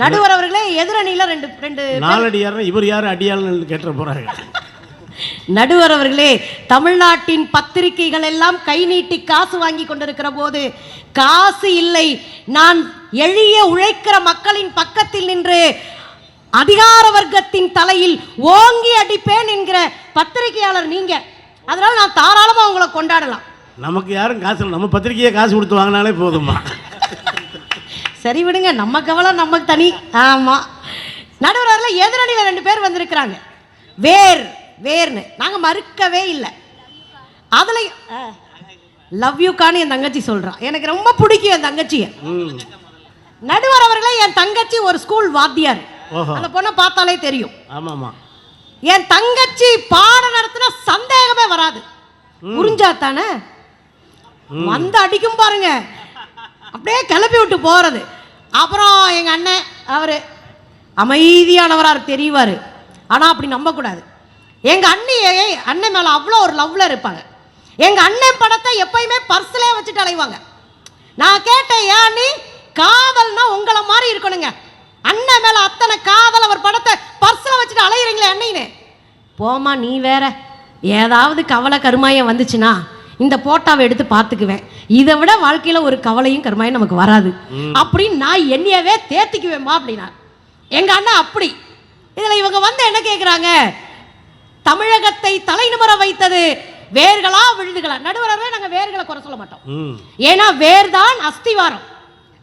நடுவர் அவர்களே எதிரணியில ரெண்டு ரெண்டு நாலடியார் இவர் யார் அடியாள்னு கேட்ட போறாங்க. நடுவர் அவர்களே தமிழ்நாட்டின் பத்திரிகைகள் எல்லாம் கை நீட்டி காசு வாங்கி கொண்டிருக்கிற போது காசு இல்லை. நான் எளிய உழைக்கிற மக்களின் பக்கத்தில் நின்று அதிகார வர்க்கத்தின் தலையில் ஓங்கி அடிப்பேன் என்கிற பத்திரிகையாளர் நீங்க. அதனால நான் தாராளமா உங்களை கொண்டாடலாம். நமக்கு யாரும் காசு நம்ம பத்திரிக்கையை காசு கொடுத்து வாங்கினாலே போதுமா சரி விடுங்க நம்ம கவலை நமக்கு தனி. ஆமா. நடுவர் அவர்களே எதிரணியில ரெண்டு பேர் வந்திருக்கிறாங்க. வேர் வேர்னு. நாங்க மறுக்கவே இல்லை. அதுல லவ் யூக்கான்னு என் தங்கச்சி சொல்றான் எனக்கு ரொம்ப பிடிக்கும் என் தங்கச்சியை. நடுவர் அவர்களே என் தங்கச்சி ஒரு ஸ்கூல் வாத்தியார். அந்த பொண்ணை பார்த்தாலே தெரியும். ஆமாம்மா என் தங்கச்சி பாடம் நடத்தின சந்தேகமே வராது. புரிஞ்சா தானே? வந்து அடிக்கும் பாருங்க. அப்படியே கிளப்பி விட்டு போறது. அப்புறம் எங்கள் அண்ணன் அவர் அமைதியானவராக தெரிவார். ஆனால் அப்படி நம்பக்கூடாது. எங்கள் அண்ணியை அண்ணன் மேலே அவ்வளோ ஒரு லவ்வில் இருப்பாங்க. எங்கள் அண்ணன் படத்தை எப்பயுமே பர்ஸ்லேயே வச்சுட்டு அலைவாங்க. நான் கேட்டேன் ஏன் அண்ணி காதல்னா உங்களை மாதிரி இருக்கணுங்க. அண்ணன் மேலே அத்தனை காதல் அவர் படத்தை பர்ஸில் வச்சுட்டு அலையிறீங்களே அண்ணின்னு போமா நீ வேற ஏதாவது கவலை கருமாயம் வந்துச்சுன்னா இந்த போட்டாவை எடுத்து பார்த்துக்குவேன். இதை விட வாழ்க்கையில ஒரு கவலையும் கருமாயம் நமக்கு வராது. அப்படின்னு நான் என்னையவே தேத்திக்குவேம்மா அப்படின்னா. எங்க அண்ணன் அப்படி. இதுல இவங்க வந்து என்ன கேக்குறாங்க? தமிழகத்தை தலைநிமிர வைத்தது வேர்களா விழுதுகளா? நடுவரவே நாங்க வேர்களை குறை சொல்ல மாட்டோம். ஏன்னா வேர்தான் அஸ்திவாரம்.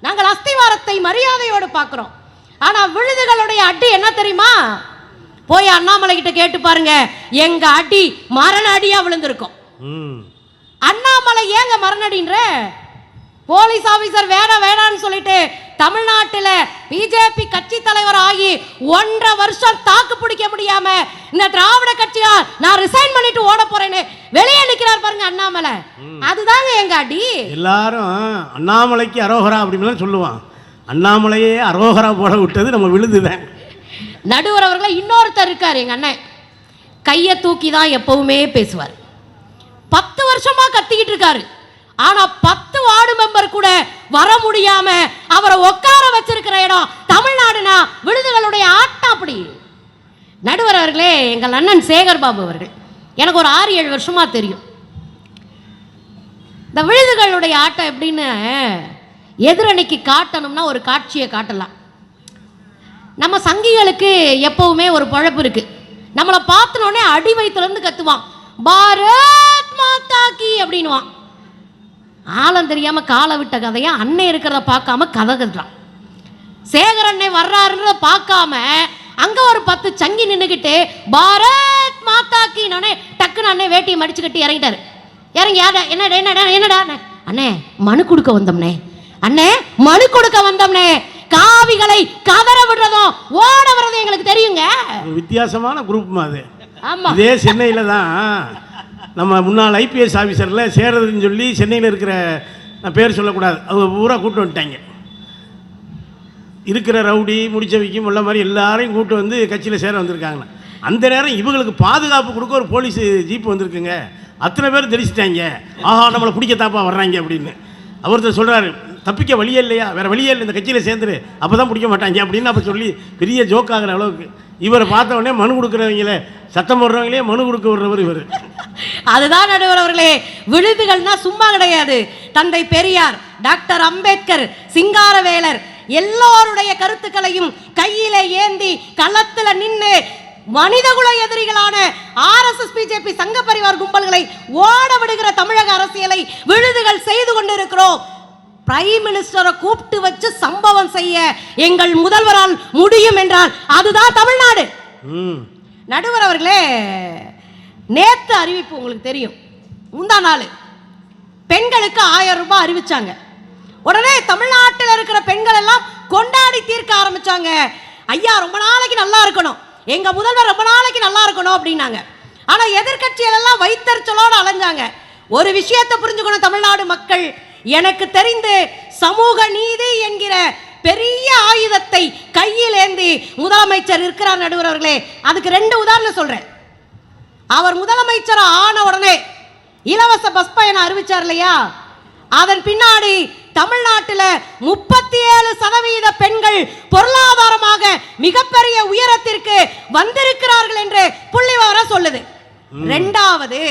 நாங்கள் அஸ்திவாரத்தை மரியாதையோடு பார்க்கிறோம். ஆனா விழுதுகளுடைய அடி என்ன தெரியுமா? போய் அண்ணாமலை கிட்ட கேட்டு பாருங்க. எங்க அடி மரண அடியா விழுந்திருக்கும். அண்ணாமலை ஏங்க மரணடின்ற? போலீஸ் ஆபீசர் வேணாம் வேணாம்னு சொல்லிட்டு தமிழ்நாட்டில் பிஜேபி கட்சி தலைவர் ஆகி ஒன்றரை வருஷம் தாக்கு பிடிக்க முடியாம இந்த திராவிட கட்சியா நான் ரிசைன் பண்ணிட்டு ஓட போறேன்னு வெளியே நிக்கிறார் பாருங்க அண்ணாமலை. அதுதாங்க எங்க அடி. எல்லாரும் அண்ணாமலைக்கு அரோகரா அப்படின்னு சொல்லுவான். அண்ணாமலையே அரோகரா போட விட்டது நம்ம விழுதுதான் நடுவர் அவர்களை இன்னொருத்தர் இருக்கார் எங்க அண்ணன். கையை தூக்கி தான் எப்பவுமே பேசுவார். பத்து வருஷமா கத்திக்கிட்டு இருக்காரு. ஆனா பத்து வார்டு மெம்பர் கூட வர முடியாம அவரை உட்கார வச்சிருக்கிற இடம் தமிழ்நாடுனா விழுதுகளுடைய ஆட்டம் அப்படி. நடுவர் அவர்களே எங்கள் அண்ணன் சேகர் பாபு அவர்கள். எனக்கு ஒரு ஆறு ஏழு வருஷமா தெரியும். இந்த விழுதுகளுடைய ஆட்டம் எப்படின்னு எதிரணிக்கு காட்டணும்னா ஒரு காட்சியை காட்டலாம். நம்ம சங்கிகளுக்கு எப்பவுமே ஒரு பழப்பு இருக்கு. நம்மளை பார்த்தனோடனே அடி வயிற்றுலேருந்து கத்துவான். பாரு மாதா கி அப்படின்னுவான். ஆழம் தெரியாம காலை விட்ட கதையா அண்ணன் இருக்கிறத பார்க்காம கதை கட்டுறான் சேகர் அண்ணன் வர்றாருன்றத பார்க்காம அங்க ஒரு பத்து சங்கி நின்னுக்கிட்டு பாரத் மாதா கீனோடனே டக்குன்னு அண்ணன் வேட்டியை மடிச்சு கட்டி இறங்கிட்டாரு. இறங்கி யாரா என்னடா என்னடா என்னடா? அண்ணே மனு கொடுக்க வந்தோம்னே. அண்ணே மனு கொடுக்க வந்தோம்னே. காவிகளை கதற விடுறதும் ஓட வர்றதும் எங்களுக்கு தெரியுங்க. வித்தியாசமான குரூப் அது. ஆமா. இதே சென்னையில் தான் நம்ம முன்னாள் ஐபிஎஸ் ஆஃபீஸரில் சேரதுன்னு சொல்லி சென்னையில் இருக்கிற நான் பேர் சொல்லக்கூடாது. அவங்க பூரா கூட்டு வந்துட்டாங்க. இருக்கிற ரவுடி முடிச்சவைக்கும் உள்ள மாதிரி எல்லாரையும் கூட்டு வந்து கட்சியில் சேர வந்திருக்காங்க. அந்த நேரம் இவங்களுக்கு பாதுகாப்பு கொடுக்க ஒரு போலீஸ் ஜீப் வந்திருக்குங்க. அத்தனை பேர் தெரிச்சிட்டாங்க ஆஹா நம்மளை பிடிக்கத்தாப்பா வர்றாங்க அப்படின்னு. ஒருத்தர் சொல்கிறாரு தப்பிக்க வழியே இல்லையா? வேறு வழியே இல்லை இந்த கட்சியில் சேர்ந்துரு. அப்போ தான் பிடிக்க மாட்டாங்க. அப்படின்னு அப்போ சொல்லி பெரிய ஜோக் ஆகிற அளவுக்கு. இவரை பார்த்த உடனே மனு கொடுக்குறவங்களே சத்தம் போடுறவங்களே மனு கொடுக்க விடுறவர் இவர். அதுதான் நடுவர் அவர்களே விழுதுகள்னா சும்மா கிடையாது. தந்தை பெரியார் டாக்டர் அம்பேத்கர் சிங்காரவேலர் எல்லோருடைய கருத்துக்களையும் கையில ஏந்தி களத்துல நின்று மனிதகுல எதிரிகளான ஆர்எஸ்எஸ் பிஜேபி சங்க பரிவார் கும்பல்களை ஓட விடுகிற தமிழக அரசியலை விழுதுகள் செய்து கொண்டிருக்கிறோம். பிரைம் மினிஸ்டரை கூப்பிட்டு வச்சு சம்பவம் செய்ய எங்கள் முதல்வரால் முடியும் என்றால் அதுதான் தமிழ்நாடு. ம். நடுவர் அவர்களே நேத்து அறிவிப்பு உங்களுக்கு தெரியும். முந்தா நாள் பெண்களுக்கு ஆயிரம் ரூபாய் அறிவிச்சாங்க. உடனே தமிழ்நாட்டில் இருக்கிற பெண்கள் எல்லாம் கொண்டாடி தீர்க்க ஆரம்பிச்சாங்க. ஐயா ரொம்ப நாளைக்கு நல்லா இருக்கணும். எங்க முதல்வர் ரொம்ப நாளைக்கு நல்லா இருக்கணும் அப்படின்னாங்க. ஆனா எதிர்க்கட்சிகள் எல்லாம் வைத்தறிச்சலோடு அலைஞ்சாங்க. ஒரு விஷயத்தை புரிஞ்சுக்கணும் தமிழ்நாடு மக்கள். எனக்கு தெரிந்து சமூக நீதி என்கிற பெரிய ஆயுதத்தை கையில் ஏந்தி முதலமைச்சர் இருக்கிறார் நடுவர் அவர்களே அதுக்கு ரெண்டு உதாரணம் சொல்றேன். அவர் முதலமைச்சர் ஆன உடனே இலவச பஸ் பயணம் அறிவிச்சார் இல்லையா? அதன் பின்னாடி தமிழ்நாட்டில் முப்பத்தி ஏழு சதவீத பெண்கள் பொருளாதார வந்திருக்கிறார்கள் என்று புள்ளிவிவரம் சொல்லுது. ரெண்டாவது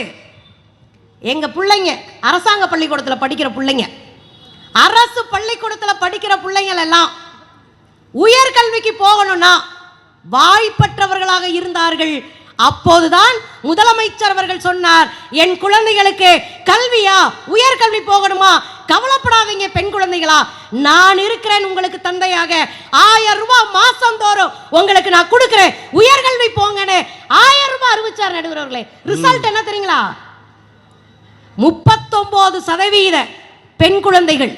எங்க பிள்ளைங்க அரசாங்க பள்ளிக்கூடத்துல படிக்கிற பிள்ளைங்க அரசு பள்ளிக்கூடத்துல படிக்கிற பிள்ளைங்கள் எல்லாம் உயர்கல்விக்கு போகணும்னா வாய்ப்பற்றவர்களாக இருந்தார்கள். அப்போதுதான் முதலமைச்சர் அவர்கள் சொன்னார் என் குழந்தைகளுக்கு கல்வியா? உயர்கல்வி போகணுமா? கவலைப்படாதீங்க பெண் குழந்தைகளா. நான் இருக்கிறேன் உங்களுக்கு தந்தையாக. ஆயிரம் ரூபாய் மாசம் தோறும் உங்களுக்கு நான் கொடுக்கிறேன். உயர்கல்வி போங்கன்னு ஆயிரம் ரூபாய் அறிவிச்சார் நடுவர் அவர்களே ரிசல்ட் என்ன தெரியுங்களா? முப்பத்தொன்பது சதவீத பெண் குழந்தைகள்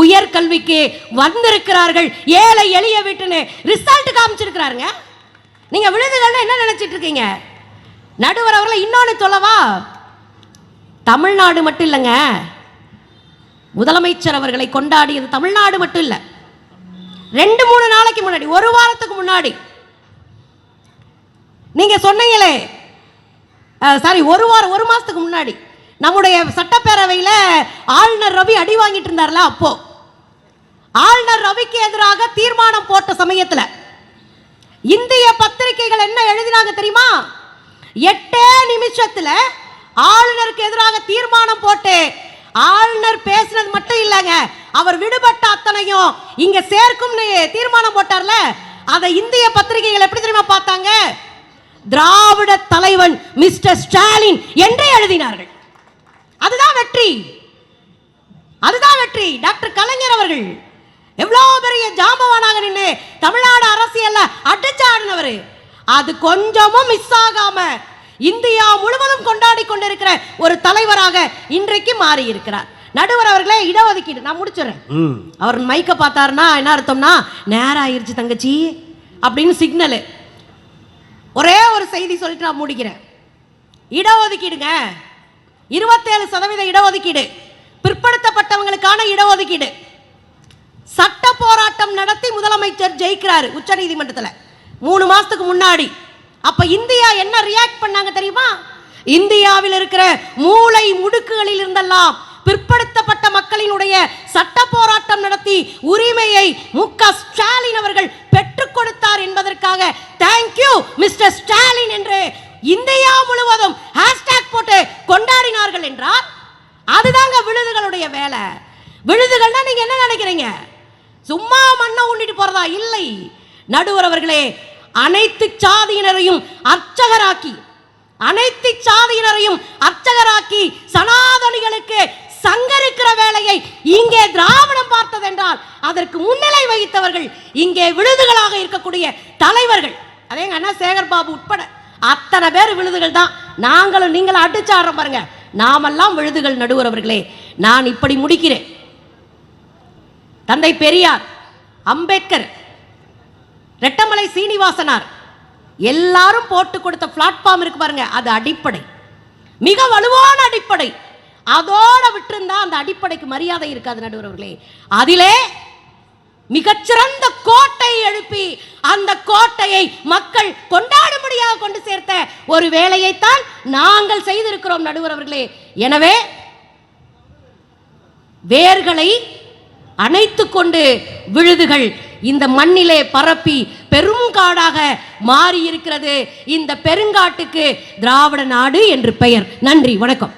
உயர்கல்விக்கு வந்திருக்கிறார்கள். ஏழை எளிய வீட்டுன்னு ரிசல்ட் காமிச்சிருக்கிறாருங்க. நீங்க விழுதுகள்னு என்ன நினைச்சிட்டு இருக்கீங்க நடுவர் அவர்களை இன்னொன்று சொல்லவா? தமிழ்நாடு மட்டும் இல்லைங்க. முதலமைச்சர் அவர்களை கொண்டாடியது தமிழ்நாடு மட்டும் இல்லை. ரெண்டு மூணு நாளைக்கு முன்னாடி ஒரு வாரத்துக்கு முன்னாடி. நீங்க சொன்னீங்களே. சாரி ஒரு வாரம் ஒரு மாசத்துக்கு முன்னாடி. நம்முடைய சட்டப்பேரவையில் ஆளுநர் ரவி அடி வாங்கிட்டு இருந்தார்ல அப்போ. ஆளுநர் ரவிக்கு எதிராக தீர்மானம் போட்ட சமயத்தில் இந்திய பத்திரிகைகள் என்ன எழுதினாங்க தெரியுமா? எட்டே நிமிஷத்தில் ஆளுநருக்கு எதிராக தீர்மானம் போட்டு ஆளுநர் பேசுனது மட்டும் இல்லைங்க அவர் விடுபட்ட அத்தனையும் இங்க சேர்க்கும்னு தீர்மானம் போட்டார்ல அதை இந்திய பத்திரிகைகள் எப்படி தெரியுமா பார்த்தாங்க? திராவிட தலைவன் மிஸ்டர் ஸ்டாலின் என்றே எழுதினார்கள். அதுதான் வெற்றி. அதுதான் வெற்றி. டாக்டர் கலைஞர் அவர்கள் எவ்வளோ பெரிய ஜாம்பவானாக நின்று தமிழ்நாடு அரசியல்ல அடிச்சு ஆடினவர் அது கொஞ்சமும் மிஸ் ஆகாம இந்தியா முழுவதும் கொண்டாடி கொண்டிருக்கிற ஒரு தலைவராக இன்றைக்கு மாறி இருக்கிறார் நடுவர் அவர்களே இடஒதுக்கீடு. நான் முடிச்சிடுறேன். அவர் மைக்கை பார்த்தாருன்னா என்ன அர்த்தம்னா நேரம் ஆயிருச்சு தங்கச்சி அப்படின்னு சிக்னலு ஒரே ஒரு செய்தி சொல்லிட்டு நான் முடிக்கிறேன். இடஒதுக்கீடுங்க. இருபத்தேழு சதவீத இடஒதுக்கீடு. பிற்படுத்தப்பட்டவங்களுக்கான இடஒதுக்கீடு. சட்ட போராட்டம் நடத்தி முதலமைச்சர் ஜெயிக்கிறாரு உச்சநீதிமன்றத்தில். மூணு மாசத்துக்கு முன்னாடி. அப்ப இந்தியா என்ன ரியாக்ட் பண்ணாங்க தெரியுமா? இந்தியாவில் இருக்கிற மூளை முடுக்குகளில் இருந்தெல்லாம் பிற்படுத்தப்பட்ட மக்களினுடைய சட்ட போராட்டம் நடத்தி உரிமையை மு க ஸ்டாலின் அவர்கள் பெற்றுக் கொடுத்தார் என்பதற்காக தேங்க்யூ மிஸ்டர் ஸ்டாலின் என்று இந்தியா முழுவதும் ஹேஷ்டேக் போட்டு கொண்டாடினார்கள் என்றால் அதுதாங்க விழுதுகளுடைய வேலை விழுதுகள்னா நீங்க என்ன நினைக்கிறீங்க சும்மா மண்ணை உண்டிட்டு போறதா இல்லை நடுவர் அவர்களே அனைத்து சாதியினரையும் அர்ச்சகராக்கி அனைத்து சாதியினரையும் அர்ச்சகராக்கி சனாதனிகளுக்கு சங்கரிக்கிற வேலையை இங்கே திராவிடம் பார்த்ததென்றால் அதற்கு முன்னிலை வகித்தவர்கள் இங்கே விழுதுகளாக இருக்கக்கூடிய தலைவர்கள். அதே அண்ணா சேகர் பாபு உட்பட அத்தனை பேர் விழுதுகள் தான். நாங்களும் நீங்களும் அடிச்சாடுறோம் பாருங்க. நாமெல்லாம் விழுதுகள் நடுவரவர்களே. நான் இப்படி முடிக்கிறேன். தந்தை பெரியார் அம்பேத்கர் ரெட்டமலை சீனிவாசனார். எல்லாரும் போட்டு கொடுத்த பிளாட்ஃபார்ம் இருக்கு பாருங்க அது அடிப்படை. மிக வலுவான அடிப்படை. அதோட விட்டிருந்தா அந்த அடிப்படைக்கு மரியாதை இருக்காது நடுவர்களே அதிலே மிகச்சிறந்த கோட்டை எழுப்பி அந்த கோட்டையை மக்கள் கொண்டாடும்படியாக கொண்டு சேர்த்த ஒரு வேலையைத்தான் நாங்கள் செய்திருக்கிறோம் நடுவரவர்களே எனவே வேர்களை அணைத்து கொண்டு விழுதுகள் இந்த மண்ணிலே பரப்பி பெருங்காடாக மாறி இருக்கிறது இந்த பெருங்காட்டுக்கு திராவிட நாடு என்று பெயர். நன்றி வணக்கம்.